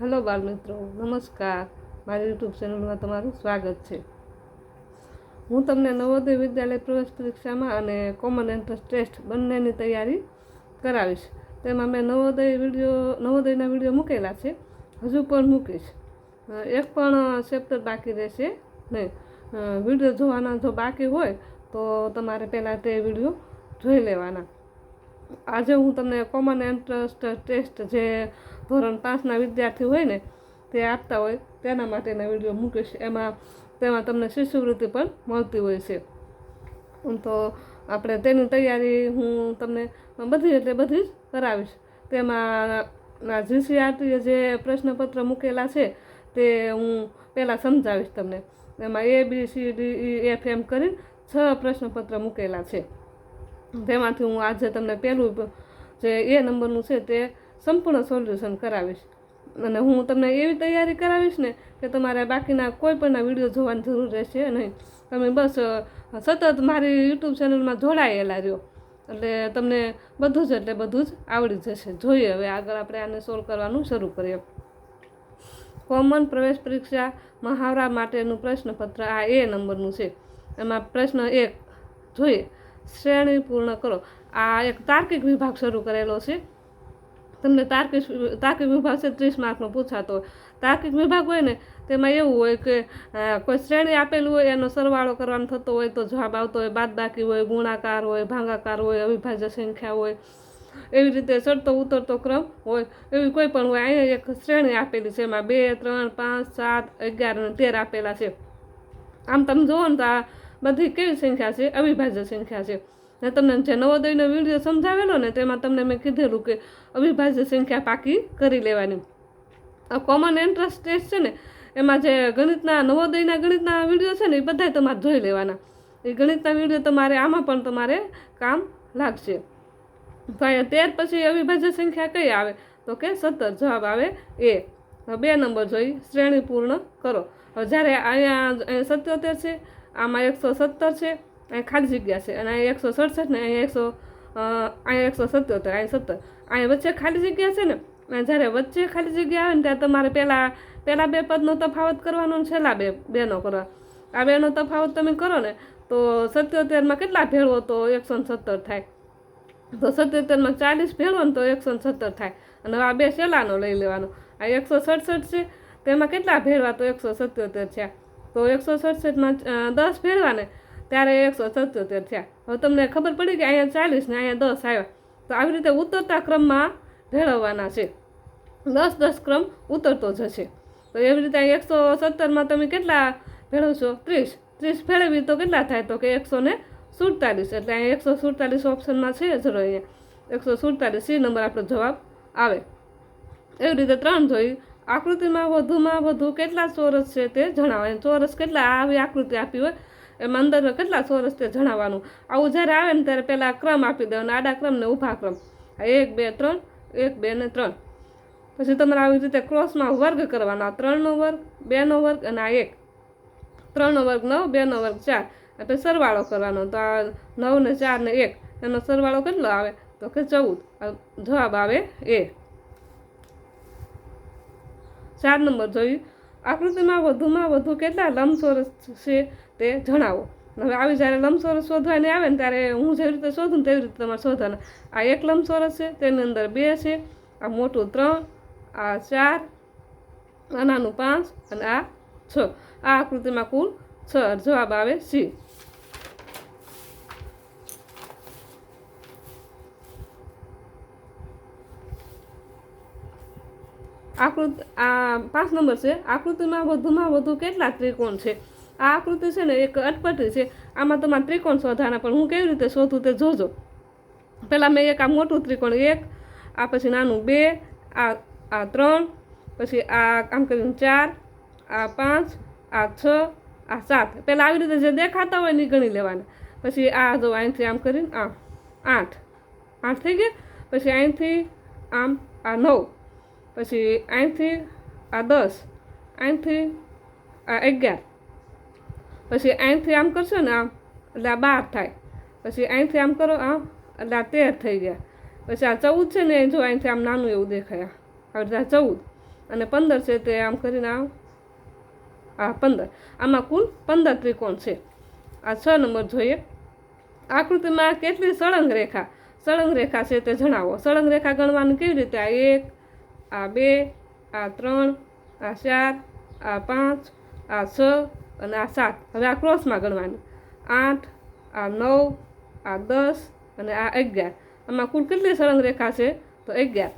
Hello બાળ મિત્રો નમસ્કાર. મારી યુટ્યુબ ચેનલમાં તમારું સ્વાગત છે. હું તમને નવોદય વિદ્યાલય પ્રવેશ પરીક્ષામાં અને કોમન એન્ટ્રન્સ ટેસ્ટ બંનેની તૈયારી કરાવીશ. તેમાં મેં નવોદય વીડિયો, નવોદયના વીડિયો મૂકેલા છે. હજુ પણ મૂકીશ. એક પણ ચેપ્ટર બાકી રહેશે નહીં. વીડિયો જોવાના જો બાકી હોય તો તમારે પહેલાં તે વીડિયો જોઈ લેવાના. આજે હું તમને કોમન એન્ટ્રન્સ ટેસ્ટ જે ધોરણ પાંચના વિદ્યાર્થી હોય ને, તે આપતા હોય, તેના માટેના વીડિયો મૂકીશ એમાં, તેમાં તમને શિષ્યવૃત્તિ પણ મળતી હોય છે. તો આપણે તેની તૈયારી હું તમને બધી એટલે બધી જ કરાવીશ. તેમાં જીસીઆરટીએ જે પ્રશ્નપત્ર મૂકેલા છે, તે હું પહેલાં સમજાવીશ તમને. એમાં A B C D E F એમ કરી છ પ્રશ્નપત્ર મૂકેલા છે. તેમાંથી હું આજે તમને પહેલું જે એ નંબરનું છે તે સંપૂર્ણ સોલ્યુશન કરાવીશ. અને હું તમને એવી તૈયારી કરાવીશ ને કે તમારે બાકીના કોઈ પણના વીડિયો જોવાની જરૂર રહેશે નહીં. તમે બસ સતત મારી યુટ્યુબ ચેનલમાં જોડાયેલા રહ્યો. એટલે તમને બધું જ, એટલે બધું જ આવડી જશે. જોઈએ હવે આગળ આપણે આને સોલ્વ કરવાનું શરૂ કરીએ. કોમન પ્રવેશ પરીક્ષા મહાવરા માટેનું પ્રશ્નપત્ર, આ એ નંબરનું છે. એમાં પ્રશ્ન એક, જોઈએ શ્રેણી પૂર્ણ કરો. આ એક તાર્કિક વિભાગ શરૂ કરેલો છે. તમને તાર્કિક તાર્કિક વિભાગ છે ત્રીસ માર્કનો પૂછાતો. તાર્કિક વિભાગ હોય ને, તેમાં એવું હોય કે કોઈ શ્રેણી આપેલું હોય, એનો સરવાળો કરવાનો થતો હોય, તો જવાબ આવતો હોય, બાદબાકી હોય, ગુણાકાર હોય, ભાંગાકાર હોય, અવિભાજ્ય સંખ્યા હોય, એવી રીતે ચડતો ઉતરતો ક્રમ હોય, એવી કોઈ પણ હોય. અહીંયા એક શ્રેણી આપેલી છે, એમાં બે, ત્રણ, પાંચ, સાત, અગિયાર અને તેર આપેલા છે. આમ તમે જુઓ ને તો આ બધી કેવી સંખ્યા છે? અવિભાજ્ય સંખ્યા છે. ને તમને જે નવોદયનો વીડિયો સમજાવેલો ને તેમાં તમને મેં કીધેલું કે અવિભાજ્ય સંખ્યા પાકી કરી લેવાની. આ કોમન એન્ટ્રન્સ ટેસ્ટ છે ને, એમાં જે ગણિતના, નવોદયના ગણિતના વીડિયો છે ને, એ બધાય તમારે જોઈ લેવાના. એ ગણિતના વીડિયો તમારે, આમાં પણ તમારે કામ લાગશે. તો અહીંયા તેર પછી અવિભાજ્ય સંખ્યા કઈ આવે? તો કે સત્તર, જવાબ આવે એ. બે નંબર જોઈ શ્રેણી પૂર્ણ કરો જ્યારે અહીંયા સત્યોતેર છે, આમાં એકસો સત્તર છે અહીં ખાલી જગ્યા છે. અને અહીંયા એકસો સડસઠ ને અહીંયા એકસો અહીંયા એકસો સત્યોતેર અહીંયા સત્તર. અહીંયા વચ્ચે ખાલી જગ્યા છે ને? અને જ્યારે વચ્ચે ખાલી જગ્યા આવે ને ત્યારે તમારે પહેલાં પહેલાં બે પદનો તફાવત કરવાનો ને છેલ્લા બે, બેનો કરવા. આ બેનો તફાવત તમે કરો ને, તો સત્યોતેરમાં કેટલા ભેળવો તો એકસો સત્તર થાય. તો સત્યોતેરમાં ચાલીસ ભેળવો ને તો એકસો સત્તર થાય. અને આ બે છેલ્લાનો લઈ લેવાનો. આ એકસો સડસઠ છે, તેમાં કેટલા ભેળવા તો એકસો સત્યોતેર છે તો એકસો સડસઠમાં દસ ભેળવા ને ત્યારે એકસો સત્યોતેર થયા. હવે તમને ખબર પડી કે અહીંયા ચાલીસ ને અહીંયા દસ આવ્યા. તો આવી રીતે ઉતરતા ક્રમમાં ભેળવવાના છે. દસ દસ ક્રમ ઉતરતો જશે. તો એવી રીતે એકસો સત્તરમાં તમે કેટલા ભેળવશો ત્રીસ. ત્રીસ ભેળવી તો કેટલા થાય? તો કે એકસો ને સુડતાલીસ. એટલે અહીંયા એકસો સુડતાલીસ ઓપ્શનમાં છે જરો અહીંયા. એકસો સુડતાલીસ સી નંબર આપણો જવાબ આવે. એવી રીતે ત્રણ જોઈ. આકૃતિમાં વધુમાં વધુ કેટલા ચોરસ છે તે જણાવે. ચોરસ કેટલા આવી આકૃતિ આપી હોય? એમાં અંદરમાં કેટલા ચોરસ તે જણાવવાનું. આવું જ્યારે આવે ને ત્યારે પહેલાં ક્રમ આપી દેવાનો, આડા ક્રમ ને ઊભા ક્રમ. એક, બે, ત્રણ, એક, બે ને ત્રણ. પછી તમારે આવી રીતે ક્રોસમાં વર્ગ કરવાનો. આ ત્રણનો વર્ગ, બેનો વર્ગ અને આ એક. ત્રણનો વર્ગ નવ, બેનો વર્ગ ચાર. આપણે સરવાળો કરવાનો. તો આ નવ ને ચાર ને એક. એનો સરવાળો કેટલો આવે? તો કે ચૌદ. જવાબ આવે એ. ચાર નંબર જોઈ આકૃતિમાં વધુમાં વધુ કેટલા લંબચોરસ છે તે જણાવો. હવે આવી જ્યારે લંબચોરસ શોધવાની આવે ને ત્યારે હું જેવી રીતે શોધું તેવી રીતે તમારે શોધવાના. આ એક લંબચોરસ છે, તેની અંદર બે છે, આ મોટું ત્રણ, આ ચાર, આ નાનું પાંચ અને આ છ. આ આકૃતિમાં કુલ છ જવાબ આવે સી આકૃતિ આ પાંચ નંબર છે. આકૃતિમાં વધુમાં વધુ કેટલા ત્રિકોણ છે? આ આકૃતિ છે ને એક અટપટી છે. આમાં તમારે ત્રિકોણ શોધવાના, પણ હું કેવી રીતે શોધું તે જોજો. પહેલાં મેં એક આ મોટું ત્રિકોણ એક, આ પછી નાનું બે, આ આ ત્રણ, પછી આ આમ કરીને ચાર, આ પાંચ, આ છ, આ સાત. પહેલાં આવી રીતે જે દેખાતા હોય ને ગણી લેવાના. પછી આ જો અહીંથી આમ કરીને, આ આઠ. આઠ થઈ ગયા પછી અહીંથી આમ આ નવ. પછી અહીંથી આ દસ અહીંથી આ અગિયાર, પછી અહીંથી આમ કરશો ને આમ, એટલે આ બાર થાય. પછી અહીંથી આમ કરો આમ એટલે આ તેર થઈ ગયા. પછી આ ચૌદ છે ને જો અહીંથી આમ નાનું એવું દેખાય. હવે આ ચૌદ અને પંદર છે તે આમ કરીને આમ આ પંદર. આમાં કુલ પંદર ત્રિકોણ છે. આ છ નંબર જોઈએ. આકૃતિમાં કેટલી સળંગ રેખા? સળંગ રેખા છે તે જણાવો. સળંગ રેખા ગણવાની કેવી રીતે? આ એક આ બે, આ ત્રણ, આ ચાર, આ પાંચ, આ છ અને આ સાત. હવે આ ક્રોસમાં ગણવાની. આઠ, આ નવ, આ દસ અને આ અગિયાર. આમાં કુલ કેટલી સળંગ રેખા છે? તો અગિયાર.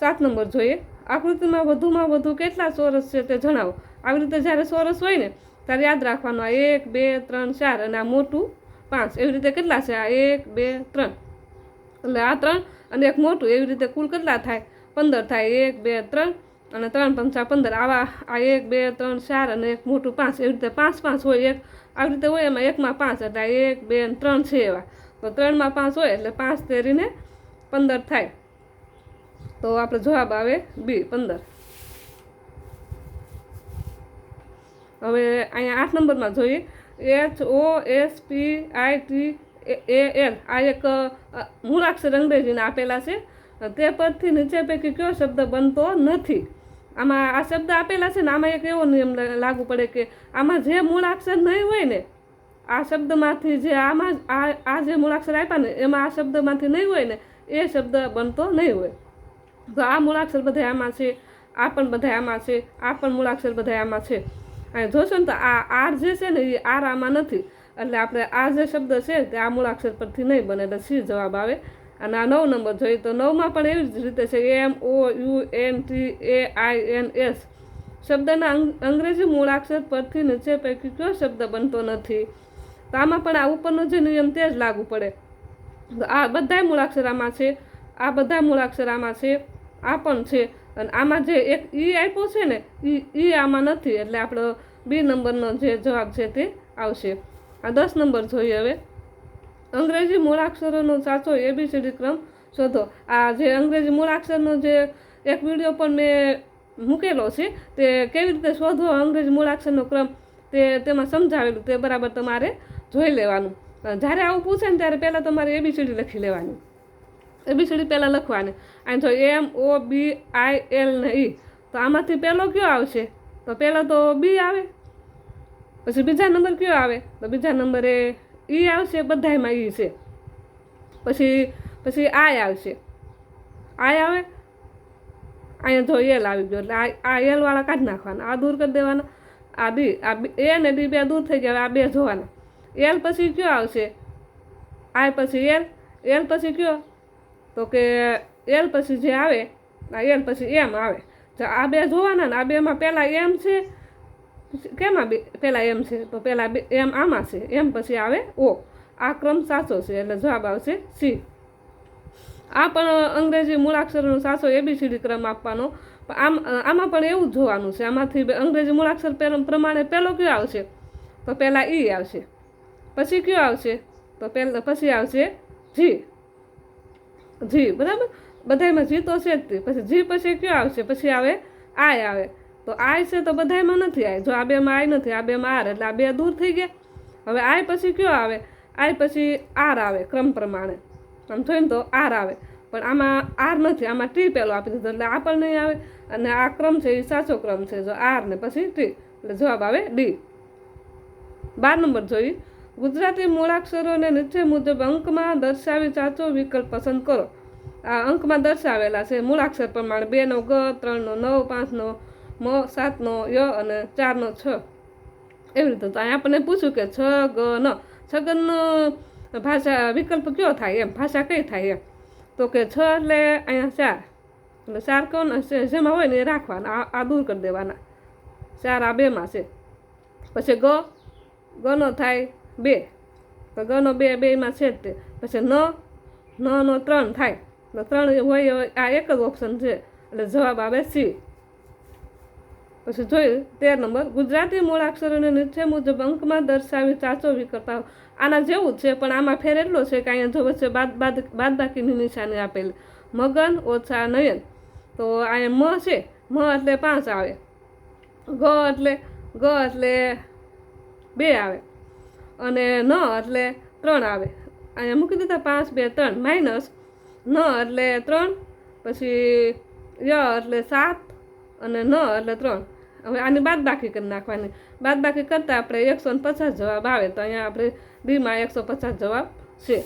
સાત નંબર જોઈએ. આકૃતિમાં વધુમાં વધુ કેટલા ચોરસ છે તે જણાવો. આવી રીતે જ્યારે ચોરસ હોય ને, ત્યારે યાદ રાખવાનું આ એક, બે, ત્રણ, ચાર અને આ મોટું પાંચ. એવી રીતે કેટલા છે? આ એક, બે, ત્રણ. એટલે આ ત્રણ અને એક મોટું એવી રીતે કુલ કેટલા થાય? પંદર થાય. એક, બે, ત્રણ અને ત્રણ પંચા પંદર. આવા આ એક, બે, ત્રણ, ચાર અને એક મોટું પાંચ. એવી રીતે પાંચ પાંચ હોય એક. આવી રીતે હોય એમાં એકમાં પાંચ એટલે એક, બે ત્રણ છે એવા. તો ત્રણમાં પાંચ હોય એટલે પાંચ તેરીને પંદર થાય. તો આપણો જવાબ આવે બી, પંદર. હવે અહીંયા આઠ નંબરમાં જોઈએ. H O S P I T A L આ એક મૂળાક્ષર અંગ્રેજીના આપેલા છે. તે પરથી નીચે પૈકી કયો શબ્દ બનતો નથી? આમાં આ શબ્દ આપેલા છે ને, આમાં એક એવો નિયમ લાગુ પડે કે આમાં જે મૂળાક્ષર નહીં હોય ને, આ શબ્દમાંથી જે આમાં આ આ જે મૂળાક્ષર આપ્યા ને, એમાં આ શબ્દમાંથી નહીં હોય ને, એ શબ્દ બનતો નહીં હોય. તો આ મૂળાક્ષર બધા આમાં છે, આ પણ બધા આમાં છે, આ પણ મૂળાક્ષર બધા આમાં છે. જોશો ને તો આ આર જે છે ને, એ આર આમાં નથી. એટલે આપણે આ જે શબ્દ છે તે આ મૂળાક્ષર પરથી નહીં બને એટલે સી જવાબ આવે. અને આ નવ નંબર જોઈએ તો નવમાં પણ એવી જ રીતે છે, M, O, U, N, T, A, I, N, S. શબ્દના અંગ્રેજી મૂળાક્ષર પરથી નીચે પૈકી કયો શબ્દ બનતો નથી? તો આમાં પણ આ ઉપરનો જે નિયમ તે જ લાગુ પડે. આ બધાય મૂળાક્ષરામાં છે, આ બધા મૂળાક્ષરામાં છે, આ પણ છે. અને આમાં જે એક ઈ આપ્યો છે ને, ઈ ઈ આમાં નથી. એટલે આપણો બી નંબરનો જે જવાબ છે તે આવશે. આ દસ નંબર જોઈએ હવે. અંગ્રેજી મૂળાક્ષરોનો સાચો એબીસીડી ક્રમ શોધો. આ જે અંગ્રેજી મૂળાક્ષરનો જે એક વીડિયો પણ મેં મૂકેલો છે, તે કેવી રીતે શોધવો અંગ્રેજી મૂળાક્ષરનો ક્રમ, તે તેમાં સમજાવેલું, તે બરાબર તમારે જોઈ લેવાનું. જ્યારે આવું પૂછે ને ત્યારે પહેલાં તમારે એબીસીડી લખી લેવાની. એબીસીડી પહેલાં લખવાની. અને જો એમ ઓ બી આઈ એલ ને ઈ. તો આમાંથી પહેલો કયો આવશે? તો પહેલો તો બી આવે. પછી બીજા નંબર કયો આવે? તો બીજા નંબરે એ આવશે, બધાયમાં એ છે. પછી પછી આય આવશે. આય આવે? અહીંયા જો એલ આવી ગયો, એટલે આ આ એલવાળા કાઢી નાખવાના. આ દૂર કરી દેવાના. આ બી, આ એ ને ડી બે દૂર થઈ ગયા આ બે જોવાના. એલ પછી કયો આવશે? આય પછી એલ એલ પછી કયો? તો કે એલ પછી જે આવે, આ એલ પછી એમ આવે. તો આ બે જોવાના ને, આ બેમાં પહેલાં એમ છે કેમાં બે પહેલાં એમ છે, તો પહેલાં બે, એમ આમાં છે, એમ પછી આવે ઓ. આ ક્રમ સાચો છે, એટલે જવાબ આવશે સી. આ પણ અંગ્રેજી મૂળાક્ષરનો સાચો એબીસીડી ક્રમ આપવાનો. આમ, આમાં પણ એવું જ જોવાનું છે, આમાંથી અંગ્રેજી મૂળાક્ષર પ્રમાણે પહેલો કયો આવશે? તો પહેલાં ઈ આવશે. પછી કયો આવશે? તો પહેલાં પછી આવશે જી. જી, બરાબર? બધાયમાં જી તો છે જ તે. પછી જી પછી કયો આવશે? પછી આવે આય આવે. તો આય છે તો બધાયમાં નથી આય. જો આ બેમાં આય નથી, આ બેમાં આર. એટલે આ બે દૂર થઈ ગયા. હવે આય પછી કયો આવે? આય પછી આર આવે, ક્રમ પ્રમાણે. આમ જોઈને તો આર આવે. પણ આમાં આર નથી, આમાં ટી પહેલો આપી દીધો. એટલે આ પણ નહીં આવે. અને આ ક્રમ છે એ સાચો ક્રમ છે. જો આર ને પછી ટી. એટલે જવાબ આવે ડી. બાર નંબર જોઈ ગુજરાતી મૂળાક્ષરોને નીચે મુજબ અંકમાં દર્શાવી સાચો વિકલ્પ પસંદ કરો. આ અંકમાં દર્શાવેલા છે મૂળાક્ષર પ્રમાણે બેનો ગ ત્રણનો નવ પાંચનો મ સાતનો ય અને ચારનો છ. એવી રીતે તો અહીંયા આપણને પૂછ્યું કે છ, ગ, ન. છગનનો ભાષા, વિકલ્પ કયો થાય એમ? ભાષા કઈ થાય એમ? તો કે છ એટલે અહીંયા ચાર. એટલે ચાર કહો ને જેમાં હોય ને એ રાખવાના. આ- દૂર કરી દેવાના. ચાર આ બેમાં છે. પછી ગ ગનો થાય બે. તો ગનો બે, બેમાં છે તે. પછી ન ન નો ત્રણ થાય. તો ત્રણ હોય, આ એક જ ઓપ્શન છે. એટલે જવાબ આવે સી. પછી જોયું, તેર નંબર, ગુજરાતી મૂળાક્ષરોને નીચે મુજબ અંકમાં દર્શાવી સાચો વિકલ્પ આના જેવું છે, પણ આમાં ફેર છે કે અહીંયા જો વચ્ચે બાદ બાદ બાદ બાકીની નિશાની આપેલી. મગન ઓછા નયન. તો અહીંયા મ છે, મ એટલે પાંચ આવે. ગ એટલે ગ એટલે બે આવે. અને ન એટલે ત્રણ આવે. અહીંયા મૂકી દીધા પાંચ, બે, ત્રણ, માઇનસ ન એટલે ત્રણ, પછી ય એટલે સાત, અને ન એટલે ત્રણ. હવે આની બાદ બાકી કરી નાખવાની. બાદ બાકી કરતાં આપણે એકસો પચાસ જવાબ આવે તો અહીંયા આપણે બીમાં એકસો પચાસ જવાબ છે.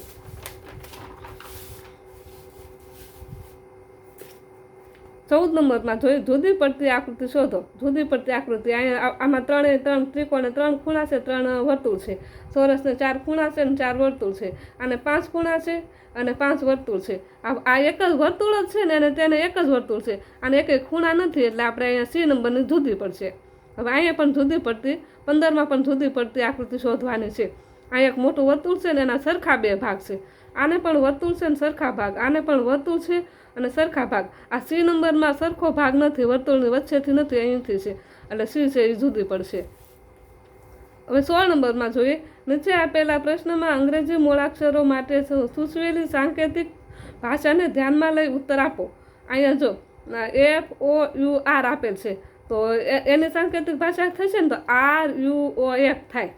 ચૌદ નંબરમાં જુદી પડતી આકૃતિ શોધો. જુદી પડતી આકૃતિ. અહીંયા આમાં ત્રણે ત્રણ ત્રિકોણે ત્રણ ખૂણા છે ત્રણ વર્તુળ છે. ચોરસને ચાર ખૂણા છે અને ચાર વર્તુળ છે. અને પાંચ ખૂણા છે અને પાંચ વર્તુળ છે. આ આ એક જ વર્તુળ જ છે ને અને તેને એક જ વર્તુળ છે. અને એક ખૂણા નથી એટલે આપણે અહીંયા સી નંબરની જુદી પડશે હવે અહીંયા પણ જુદી પડતી પંદરમાં પણ જુદી પડતી આકૃતિ શોધવાની છે. અહીંયા એક મોટું વર્તુળ છે ને એના સરખા બે ભાગ છે. આને પણ વર્તુળ છે ને સરખા ભાગ. આને પણ વર્તુળ છે અને સરખા ભાગ. આ સી નંબરમાં સરખો ભાગ નથી, વર્તુળની વચ્ચેથી નથી, અહીંથી છે. એટલે સી છે એ જુદી પડશે. હવે સોળ નંબરમાં જોઈએ. નીચે આપેલા પ્રશ્નમાં અંગ્રેજી મૂળાક્ષરો માટે સૂચવેલી સાંકેતિક ભાષાને ધ્યાનમાં લઈ ઉત્તર આપો. અહીંયા જો એફ ઓ યુ આર આપેલ છે. તો એની સાંકેતિક ભાષા થશે ને તો આર યુ ઓ એફ થાય.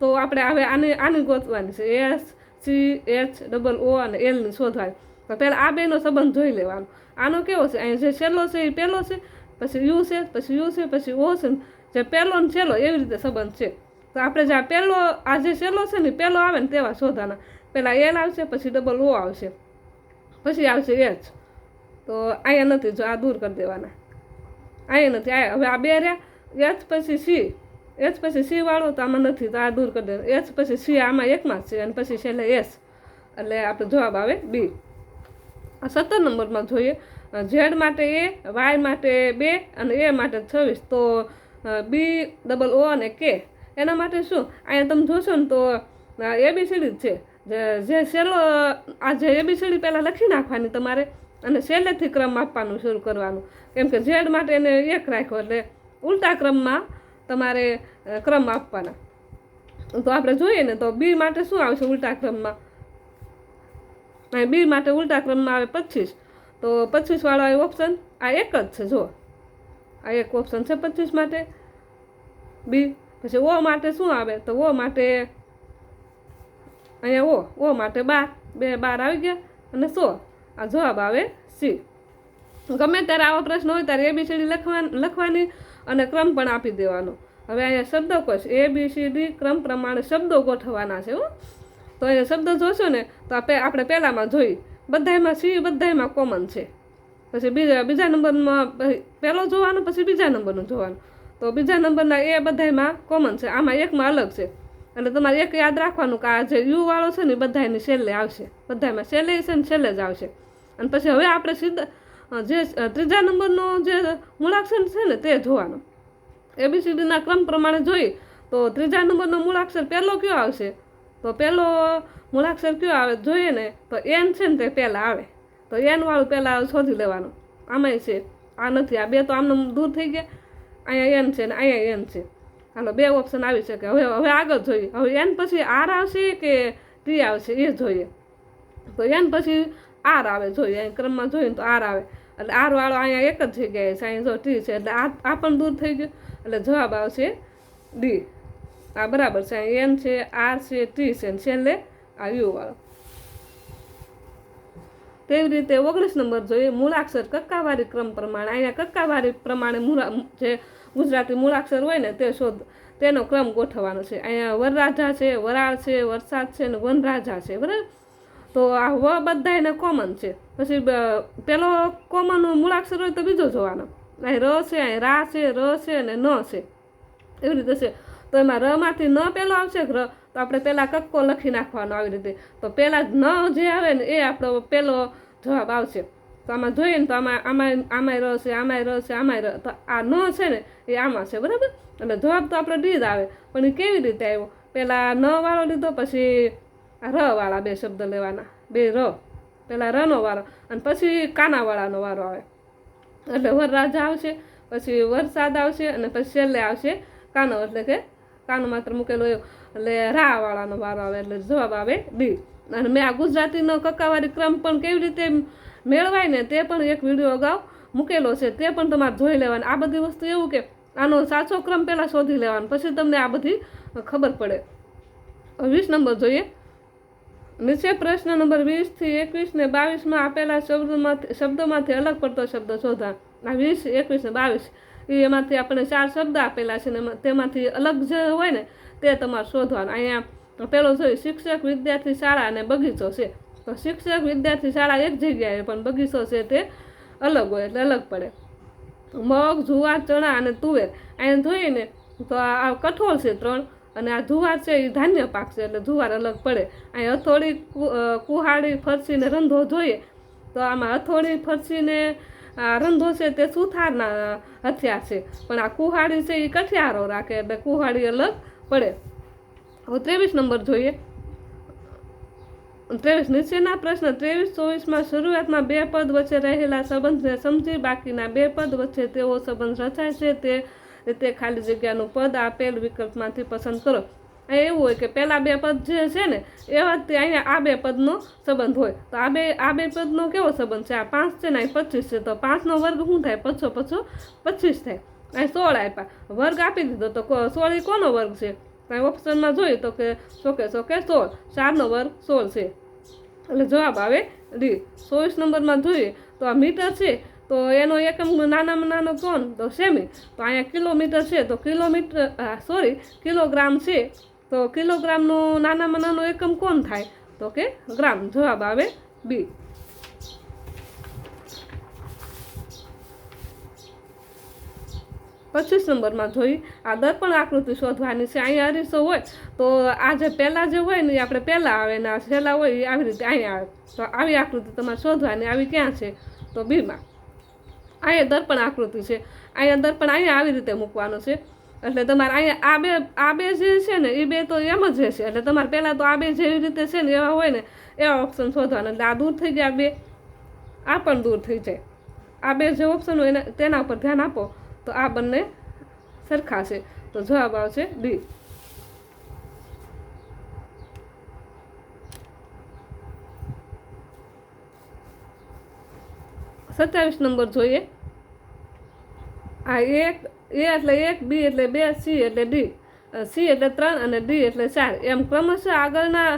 તો આપણે હવે આની આની ગોતવાની છે. S C H double O અને એલની શોધવાની. તો પહેલાં આ બેનો સંબંધ જોઈ લેવાનો. આનો કેવો છે? અહીં જે છેલ્લો છે એ પહેલો છે, પછી યુ છે, પછી યુ છે, પછી ઓ છે. જે પહેલો ને છેલ્લો એવી રીતે સંબંધ છે. તો આપણે જે આ પહેલો, આ જે છેલ્લો છે ને પહેલો આવે ને તેવા શોધાના. પહેલાં એલ આવશે, પછી ડબલ ઓ આવશે. પછી આવશે એચ. તો અહીંયા નથી, જો આ દૂર કરી દેવાના. અહીંયા નથી, આ હવે આ બે રહ્યા. એચ પછી સી. એચ પછી સી વાળો, તો આમાં નથી, તો આ દૂર કરી દેવાનું. એચ પછી સી આમાં એકમાં જ છે, અને પછી છેલ્લે એસ. એટલે આપણો જવાબ આવે બી. સત્તર નંબરમાં જોઈએ. ઝેડ માટે એ, વાય માટે બે અને એ માટે છવ્વીસ. તો બી, ડબલ ઓ અને કે. એના માટે શું? અહીંયા તમે જોશો ને તો એબીસીડી જ છે. જે છેલ્લો આ જે એબીસીડી પહેલાં લખી નાખવાની તમારે અને છેલ્લેથી ક્રમ આપવાનું શરૂ કરવાનું. કેમ કે ઝેડ માટે એને એક રાખ્યો એટલે ઉલટા ક્રમમાં તમારે ક્રમ આપવાના. તો આપણે જોઈએ ને તો બી માટે શું આવશે ઉલટા ક્રમમાં? અહીં બી માટે ઉલટા ક્રમમાં આવે પચીસ. તો પચીસવાળો વાળો ઓપ્શન આ એક જ છે જો આ એક ઓપ્શન છે પચીસ માટે. બી, પછી ઓ માટે શું આવે? તો ઓ માટે અહીંયા ઓ ઓ માટે બાર. બે બાર આવી ગયા. અને સો. આ જવાબ આવે સી. ગમે ત્યારે આવો પ્રશ્ન હોય ત્યારે એબીસીડી લખવા લખવાની અને ક્રમ પણ આપી દેવાનો. હવે અહીંયા શબ્દકોશ એ બી સી ડી ક્રમ પ્રમાણે શબ્દો ગોઠવવાના છે, હો. તો અહીંયા શબ્દ જોશો ને, તો આપણે પહેલાંમાં જોઈ. બધાયમાં સી, બધાયમાં કોમન છે. પછી બીજા બીજા નંબરમાં પહેલો જોવાનો, પછી બીજા નંબરનું જોવાનું. તો બીજા નંબરના એ બધાયમાં કોમન છે. આમાં એકમાં અલગ છે. એટલે તમારે એક યાદ રાખવાનું કે આ જે યુ વાળો છે ને એ બધાયની છેલ્લે આવશે. બધાયમાં છેલ્લે છે ને છેલ્લે જ આવશે. અને પછી હવે આપણે સીધા જે ત્રીજા નંબરનો જે મૂળાક્ષર છે ને તે જોવાનો. એબીસીડીના ક્રમ પ્રમાણે જોઈ, તો ત્રીજા નંબરનો મૂળાક્ષર પહેલો કયો આવશે? તો પહેલો મૂળાક્ષર કયો આવે જોઈએ ને, તો એન છે ને તે પહેલાં આવે. તો એન વાળું પહેલાં શોધી લેવાનું. આમાંય છે. આ નથી. આ બે તો આમને દૂર થઈ ગયા. અહીંયા એન છે ને અહીંયા એન છે. હાલો, બે ઓપ્શન આવી શકે. હવે હવે આગળ જોઈએ. હવે એન પછી આર આવશે કે ટી આવશે? એ જોઈએ. તો એન પછી આર આવે જોઈએ. અહીં ક્રમમાં જોઈએ તો આર આવે. એટલે આર અહીંયા એક જ જગ્યાએ છે. અહીંયા જો ટી છે. એટલે આ આ પણ દૂર થઈ ગયું. એટલે જવાબ આવશે ડી. આ બરાબર છે એન છે, આર છે ટી છે છેલ્લે આ યુ વાળો. તેવી રીતે ઓગણીસ નંબર જોઈએ, મૂળાક્ષર કક્કાવારી ક્રમ પ્રમાણે, અહીંયા કક્કાવારી પ્રમાણે મૂળા, જે ગુજરાતી મૂળાક્ષર હોય ને તે શોધ, તેનો ક્રમ ગોઠવવાનો છે. અહીંયા વરરાજા છે, વરાળ છે, વરસાદ છે ને વનરાજા છે, બરાબર? તો આ વ બધા એને કોમન છે. પછી પેલો કોમન મૂળાક્ષર હોય તો બીજો જોવાનો. અહીં ર છે અહીં રા છે, ર છે, અને ન છે. એવી રીતે છે. તો એમાં રમાંથી ન પેલો આવશે ર, તો આપણે પહેલાં કક્કો લખી નાખવાનો આવી રીતે. તો પહેલાં ન જે આવે ને એ આપણો પહેલો જવાબ આવશે. તો આમાં જોઈએ ને તો આમાં આમાં, આમાંય ર છે, આમાંય ર છે, આમાંય ર. તો આ ન છે ને એ આમાં છે, બરાબર? એટલે જવાબ તો આપણો ડી જ આવે. પણ એ કેવી રીતે આવ્યો? પહેલાં ન વાળો લીધો, પછી આ ર વાળા બે શબ્દ લેવાના. બે ર. પહેલાં રનો વાળો અને પછી કાનાવાળાનો વારો આવે. એટલે વરરાજા આવશે, પછી વરસાદ આવશે અને પછી છેલ્લે આવશે કાનો. એટલે કે કાનો માત્ર મૂકેલો એટલે રા વાળાનો વારો આવે એટલે જવાબ આવે ડી અને મેં આ ગુજરાતીનો કક્કાવારી ક્રમ પણ કેવી રીતે મેળવાય ને તે પણ એક વીડિયો અગાઉ મૂકેલો છે. તે પણ તમારે જોઈ લેવાનું. આ બધી વસ્તુ એવું કે આનો સાચો ક્રમ પહેલાં શોધી લેવાનો, પછી તમને આ બધી ખબર પડે. વીસ નંબર જોઈએ. નીચે પ્રશ્ન નંબર વીસથી એકવીસ ને બાવીસમાં આપેલા શબ્દોમાંથી શબ્દોમાંથી અલગ પડતો શબ્દ શોધા. આ વીસ, એકવીસ ને બાવીસ એ એમાંથી આપણે ચાર શબ્દ આપેલા છે ને તેમાંથી અલગ જે હોય ને તે તમારે શોધવાનું. અહીંયા પેલો જોઈએ શિક્ષક વિદ્યાર્થી શાળા અને બગીચો છે. તો શિક્ષક વિદ્યાર્થી શાળા એક જગ્યાએ પણ બગીચો છે તે અલગ હોય એટલે અલગ પડે. મગ, જુવાર, ચણા અને તુવેર અહીંયા જોઈએ તો આ કઠોળ છે ત્રણ અને આ જુવાર છે એ ધાન્ય પાક છે એટલે જુવાર અલગ પડે. અહીં હથોડી કુહાડી ફરસીને રંધો જોઈએ. તો આમાં હથોડી, ફરસી ને આ રંધો છે તે સુથારના હથિયાર છે. પણ આ કુહાડી છે એ કઠિયારો રાખે એટલે કુહાડી અલગ પડે. હવે ત્રેવીસ નંબર જોઈએ. ત્રેવીસ નીચેના પ્રશ્ન, ત્રેવીસ ચોવીસમાં શરૂઆતમાં બે પદ વચ્ચે રહેલા સંબંધને સમજી બાકીના બે પદ વચ્ચે તેવો સંબંધ રચાય છે. તે રીતે ખાલી જગ્યાનું પદ આપેલ વિકલ્પમાંથી પસંદ કરો. એવું હોય કે પહેલાં બે પદ જે છે ને એવા જ અહીંયા આ બે પદનો સંબંધ હોય. તો આ બે આ બે પદનો કેવો સંબંધ છે? આ પાંચ છે ને અહીં પચીસ છે. તો પાંચનો વર્ગ શું થાય? પછો પછો પચીસ થાય. અહીં સોળ આપ્યા. વર્ગ આપી દીધો. તો સોળ એ કોનો વર્ગ છે? અહીં ઓપ્શનમાં જોઈએ તો કે સોકે સોકે સોળ. ચારનો વર્ગ સોળ છે. એટલે જવાબ આવે ડી. ચોવીસ નંબરમાં જોઈએ તો આ મીટર છે. તો એનો એકમ નાનામાં નાનો કોણ? તો સેમી. તો અહીંયા કિલોમીટર છે. તો કિલોમીટર સોરી, કિલોગ્રામ છે. તો કિલોગ્રામનો નાનામાં નાનો એકમ કોણ થાય? તો કે ગ્રામ. જવાબ આવે બી પચીસ નંબરમાં જોઈ. આ દર્પણ આકૃતિ શોધવાની છે. અહીંયા અરીસો હોય તો આ જે પહેલાં જે હોય ને એ આપણે પહેલાં આવે ને આ છેલ્લા હોય એ આવી રીતે અહીંયા આવે. તો આવી આકૃતિ તમારે શોધવાની આવી ક્યાં છે? તો બીમાં અહીંયા દર્પણ આકૃતિ છે. અહીંયા દર્પણ અહીંયા આવી રીતે મૂકવાનું છે. એટલે તમારે અહીંયા આ બે આ બે જે છે ને, એ બે તો એમ જ રહેશે. એટલે તમારે પહેલાં તો આ બે જેવી રીતે છે ને એવા હોય ને, એવા ઓપ્શન શોધવાના. એટલે આ દૂર થઈ ગયા બે, આ પણ દૂર થઈ જાય. આ બે જે ઓપ્શન હોય એના, તેના ઉપર ધ્યાન આપો, તો આ બંને સરખા છે. તો જવાબ આવશે ડી સત્યાવીસ નંબર જોઈએ. આ એક, એ એટલે એક, બી એટલે બે, સી એટલે ડી. સી એટલે ત્રણ અને ડી એટલે ચાર. એમ ક્રમશઃ આગળના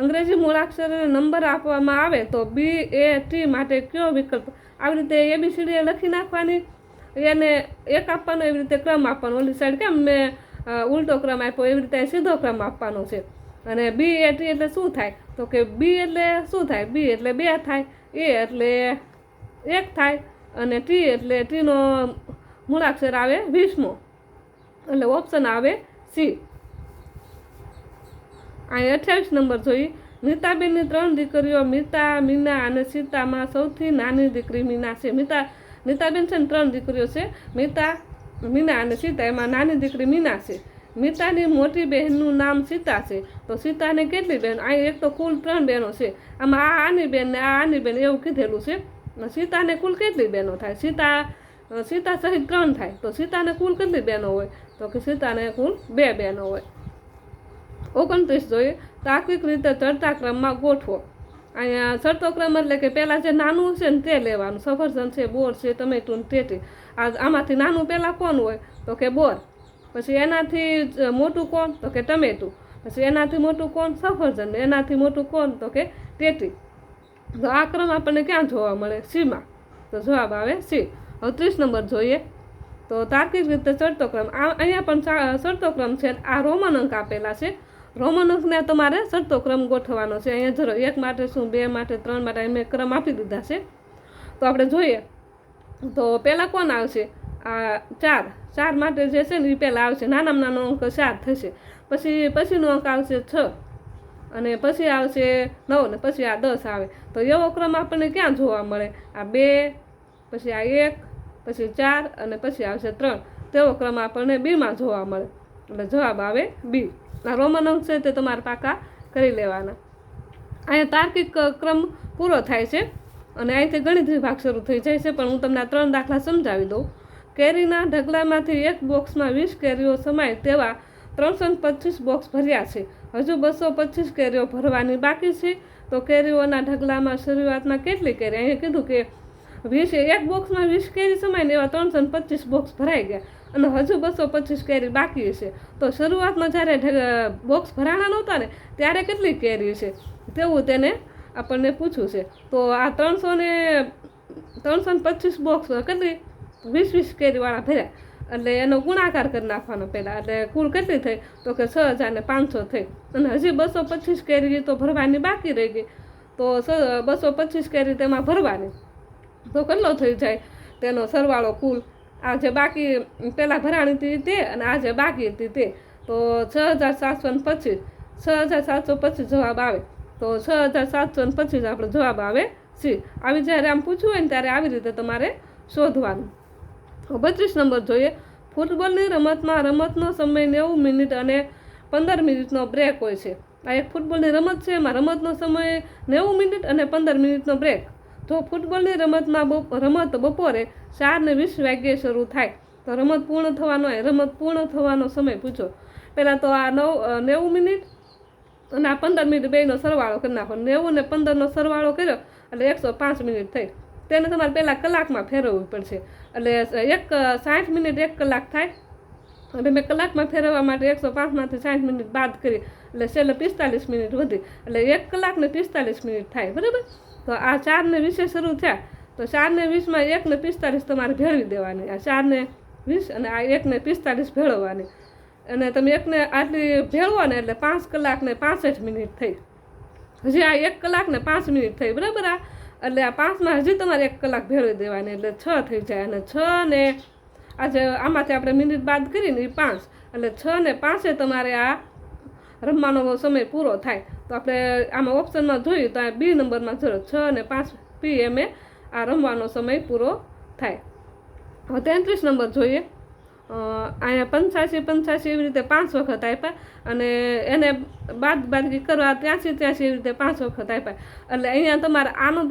અંગ્રેજી મૂળાક્ષરને નંબર આપવામાં આવે તો બી એ ટી માટે કયો વિકલ્પ? આવી રીતે એબીસીડી લખી નાખવાની. એને એક આપવાનો, એવી રીતે ક્રમ આપવાનો. ઓલી સાઈડ કેમ? મેં ઉલટો ક્રમ આપ્યો. એવી રીતે સીધો ક્રમ આપવાનો છે. અને બી એ ટી એટલે શું થાય? તો કે બી એટલે શું થાય? બી એટલે બે થાય. એ એટલે એક થાય. અને ટી એટલે ટીનો મૂળાક્ષર આવે વીસમો એટલે ઓપ્શન આવે સી અહીં અઠ્યાવીસ નંબર જોઈ મીતાબેનની ત્રણ દીકરીઓ મીતા, મીના અને સીતામાં સૌથી નાની દીકરી મીના છે. મીતા, મીતાબેન છે ત્રણ દીકરીઓ છે. મીતા, મીના અને સીતા, એમાં નાની દીકરી મીના છે. મીતાની મોટી બહેનનું નામ સીતા છે. તો સીતાને કેટલી બહેન? અહીં એક તો કુલ ત્રણ બહેનો છે. આમાં આ આની બેન ને આ આની બહેન એવું કીધેલું છે. સીતાને કુલ કેટલી બહેનો થાય? સીતા સીતા સહિત ત્રણ થાય. તો સીતાને કુલ કેટલી બહેનો હોય? તો કે સીતાને કુલ બે બહેનો હોય. ઓગણત્રીસ જોઈએ. તાર્કિક રીતે ચડતા ક્રમમાં ગોઠવો. અહીંયા ચડતો ક્રમ એટલે કે પહેલાં જે નાનું છે ને તે લેવાનું. સફરજન છે, બોર છે, ટમેટું ટેટી. આ આમાંથી નાનું પહેલાં કોણ હોય? તો કે બોર. પછી એનાથી મોટું કોણ? તો કે ટમેટું. પછી એનાથી મોટું કોણ? સફરજન. એનાથી મોટું કોણ? તો કે તેટી તો આ ક્રમ આપણને ક્યાં જોવા મળે? સીમાં. તો જવાબ આવે સી. હવે ત્રીસ નંબર જોઈએ. તો તાર્કિક રીતે ચડતો ક્રમ. આ અહીંયા પણ ચડતો ક્રમ છે. આ રોમન અંક આપેલા છે. રોમન અંકને તમારે ચડતો ક્રમ ગોઠવવાનો છે. અહીંયા જરો એક માટે શું, બે માટે, ત્રણ માટે અહીં મેં ક્રમ આપી દીધા છે. તો આપણે જોઈએ. તો પહેલાં કોણ આવશે? આ ચાર. ચાર માટે જે છે ને એ પહેલાં આવશે. નાનામાં નાનો અંક ચાર થશે. પછી, પછીનો અંક આવશે છ. અને પછી આવશે નવ ને પછી આ દસ આવે. તો એવો ક્રમ આપણને ક્યાં જોવા મળે? આ બે, પછી આ એક પછી ચાર અને પછી આવશે ત્રણ. તેવો ક્રમ આપણને બીમાં જોવા મળે. એટલે જવાબ આવે બી. આ રોમન અંક છે તે તમારે પાકા કરી લેવાના. અહીંયા તાર્કિક ક્રમ પૂરો થાય છે અને અહીંથી ગણિત વિભાગ શરૂ થઈ જાય છે. પણ હું તમને આ ત્રણ દાખલા સમજાવી દઉં. કેરીના ઢગલામાંથી એક બોક્સમાં વીસ કેરીઓ સમાય તેવા ત્રણસો પચીસ બોક્સ ભર્યા છે. હજુ બસો પચીસ કેરીઓ ભરવાની બાકી છે. તો કેરીઓના ઢગલામાં શરૂઆતમાં કેટલી કેરી? અહીંયા કીધું કે વીસ એક બોક્સમાં વીસ કેરી સમાય ને એવા ત્રણસો ને પચીસ બોક્સ ભરાઈ ગયા. અને હજુ બસો પચીસ કેરી બાકી છે. તો શરૂઆતમાં જ્યારે બોક્સ ભરાણા નહોતા ને, ત્યારે કેટલી કેરી છે? તેવું તેને આપણને પૂછ્યું છે. તો આ ત્રણસો ને ત્રણસો ને પચીસ બોક્સ કેટલી? વીસ વીસ કેરીવાળા ભર્યા. એટલે એનો ગુણાકાર કરી નાખવાનો પહેલાં. એટલે કુલ કેટલી થઈ? તો કે છ હજાર ને પાંચસો થઈ. અને હજી બસો પચીસ કેરી તો ભરવાની બાકી રહી ગઈ. તો બસો પચીસ કેરી તેમાં ભરવાની. તો કેટલો થઈ જાય? તેનો સરવાળો કુલ આ જે બાકી પહેલાં ભરાણી હતી તે અને આ જે બાકી હતી તે. તો છ હજાર સાતસો ને પચીસ, છ હજાર સાતસો પચીસ જવાબ આવે. તો છ હજાર સાતસો ને પચીસ આપણો જવાબ આવે છે આવી જ્યારે આમ પૂછવું હોય ને ત્યારે આવી રીતે તમારે શોધવાનું. બત્રીસ નંબર જોઈએ. ફૂટબોલની રમતમાં રમતનો સમય નેવું મિનિટ અને પંદર મિનિટનો બ્રેક હોય છે. આ એક ફૂટબોલની રમત છે, એમાં રમતનો સમય નેવું મિનિટ અને પંદર મિનિટનો બ્રેક. જો ફૂટબોલની રમતમાં રમત બપોરે ચાર ને વીસ વાગ્યે શરૂ થાય. તો રમત પૂર્ણ થવાનો રમત પૂર્ણ થવાનો સમય પૂછો. પહેલાં તો આ નવ નેવું મિનિટ અને આ પંદર મિનિટ બેનો સરવાળો કરી નાખો. નેવું ને પંદરનો સરવાળો કર્યો એટલે એકસો પાંચ મિનિટ થઈ. તેને તમારે પહેલાં કલાકમાં ફેરવવું પડશે. એટલે એક સાઠ મિનિટ એક કલાક થાય. અને મેં કલાકમાં ફેરવવા માટે એકસો પાંચમાંથી સાઠ મિનિટ બાદ કરી. એટલે છેલ્લે પિસ્તાલીસ મિનિટ વધી. એટલે એક કલાક ને પિસ્તાલીસ મિનિટ થાય. બરાબર? તો આ ચાર ને વીસે શરૂ થયા. તો ચાર ને વીસમાં એક ને પિસ્તાલીસ તમારે ભેળવી દેવાની. આ ચાર ને વીસ અને આ એક ને પિસ્તાલીસ ભેળવવાની. અને તમે એકને આટલી ભેળવો ને એટલે પાંચ કલાક ને પાસઠ મિનિટ થઈ. હજી આ એક કલાક ને પાંચ મિનિટ થઈ, બરાબર આ? એટલે આ પાંચમાં હજી તમારે એક કલાક ભેળવી દેવાની એટલે છ થઈ જાય. અને છ ને આજે આમાંથી આપણે મિનિટ બાદ કરીને એ પાંચ. એટલે છ ને પાંચે તમારે આ રમવાનો સમય પૂરો થાય. તો આપણે આમાં ઓપ્શનમાં જોઈએ તો આ બી નંબરમાં જરૂર છ અને પાંચ પી એમ એ આ રમવાનો સમય પૂરો થાય. હવે તેત્રીસ નંબર જોઈએ. અહીંયા પંચ્યાસી પંચ્યાસી એવી રીતે પાંચ વખત આપ્યા અને એને બાદ બાદગી કરવા ત્યાંસી ત્યાંસી એવી રીતે પાંચ વખત આપ્યા. એટલે અહીંયા તમારે આનો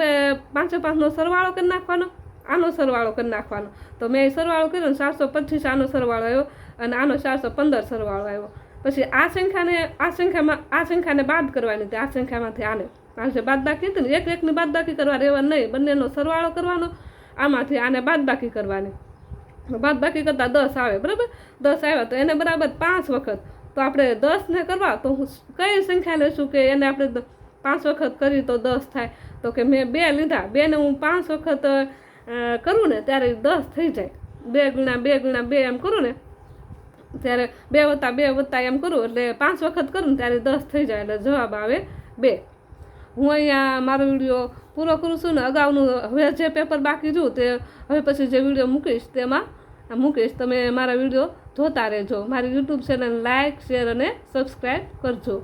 પાંચે પાંચનો સરવાળો કરી નાખવાનો, આનો સરવાળો કરી નાખવાનો. તો મેં સરવાળો કર્યો ને ચારસો પચીસ આનો સરવાળો આવ્યો અને આનો ચારસો પંદર સરવાળો આવ્યો. પછી આ સંખ્યાને આ સંખ્યામાં આ સંખ્યાને બાદ કરવાની હતી આ સંખ્યામાંથી આને. આ જે બાદ બાકી હતી ને, એક એકની બાદ બાકી કરવા રહેવા નહીં, બંનેનો સરવાળો કરવાનો, આમાંથી આને બાદ બાકી કરવાની. બાદ બાકી કરતાં દસ આવે, બરાબર? દસ આવ્યા તો એને બરાબર પાંચ વખત. તો આપણે દસને કરવા, તો હું કઈ સંખ્યા લઈશું કે એને આપણે પાંચ વખત કરી તો દસ થાય? તો કે મેં બે લીધા, બેને હું પાંચ વખત કરું ને ત્યારે દસ થઈ જાય. બે ગુણા બે ગુણા બે એમ કરું ને ત્યારે બે વત્તા બે વત્તા એમ કરું, એટલે પાંચ વખત કરું ને ત્યારે દસ થઈ જાય, એટલે જવાબ આવે બે. હું અહીંયા મારો વીડિયો પૂરો કરું છું ને અગાઉનું હવે જે પેપર બાકી જોઉં તે હવે પછી જે વીડિયો મૂકીશ તેમાં મૂકીશ. તમે મારા વીડિયો જોતા રહેજો. મારી યુટ્યુબ ચેનલ લાઇક શેર અને સબસ્ક્રાઈબ કરજો.